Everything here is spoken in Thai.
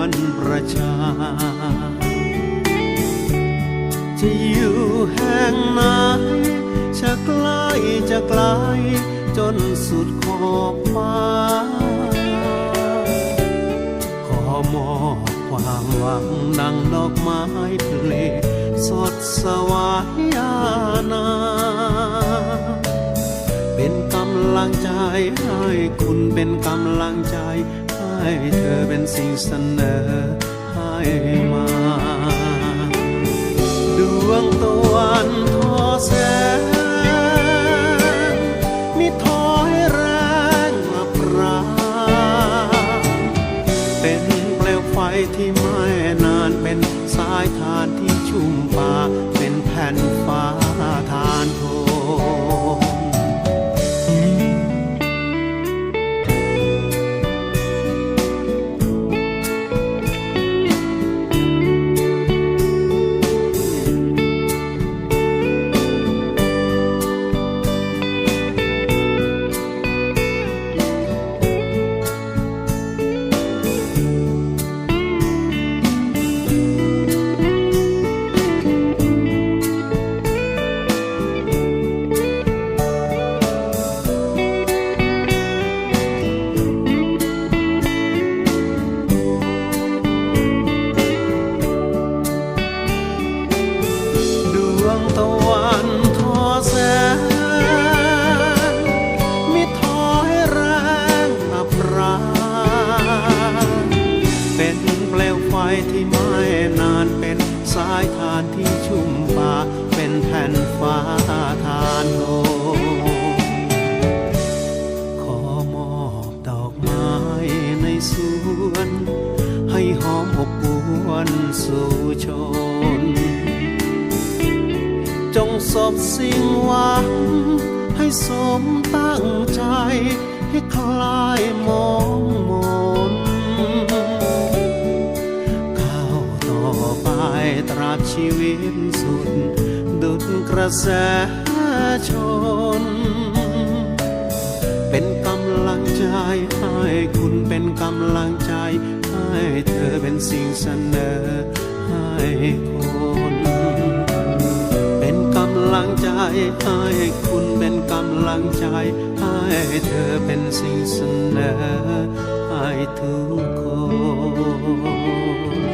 วลประชา จะอยู่แห่งไหนจะใกล้จะไกลจนสุดขอบฟ้า ขอมอบความหวังดังดอกไม้เพลสดสวายานา เป็นกำลังใจให้คุณเป็นกำลังใจ เธอเป็นสิ่งเสนอให้มาดวงตะวันทอแสงมิทอให้แรงมาปรางเป็นเปลวไฟที่ไม่นานเป็นสายทานที่ ที่ไม่นานเป็นสายทานที่ชุ่มป่าเป็นแผ่นฟ้าทานโลขอมอบดอกไม้ในสวน ให้หอมอบอวนสู่ชน จงสบสิ่งหวัง ให้สมตั้งใจให้คลายมอง บสุด ดุดกระแสชน เป็นกำลังใจให้คุณเป็นกำลังใจ ให้เธอเป็นสิ่งเสนอให้คนเป็นกำลังใจให้คุณเป็นกำลังใจ ให้เธอเป็นสิ่งเสนอให้ทุกคน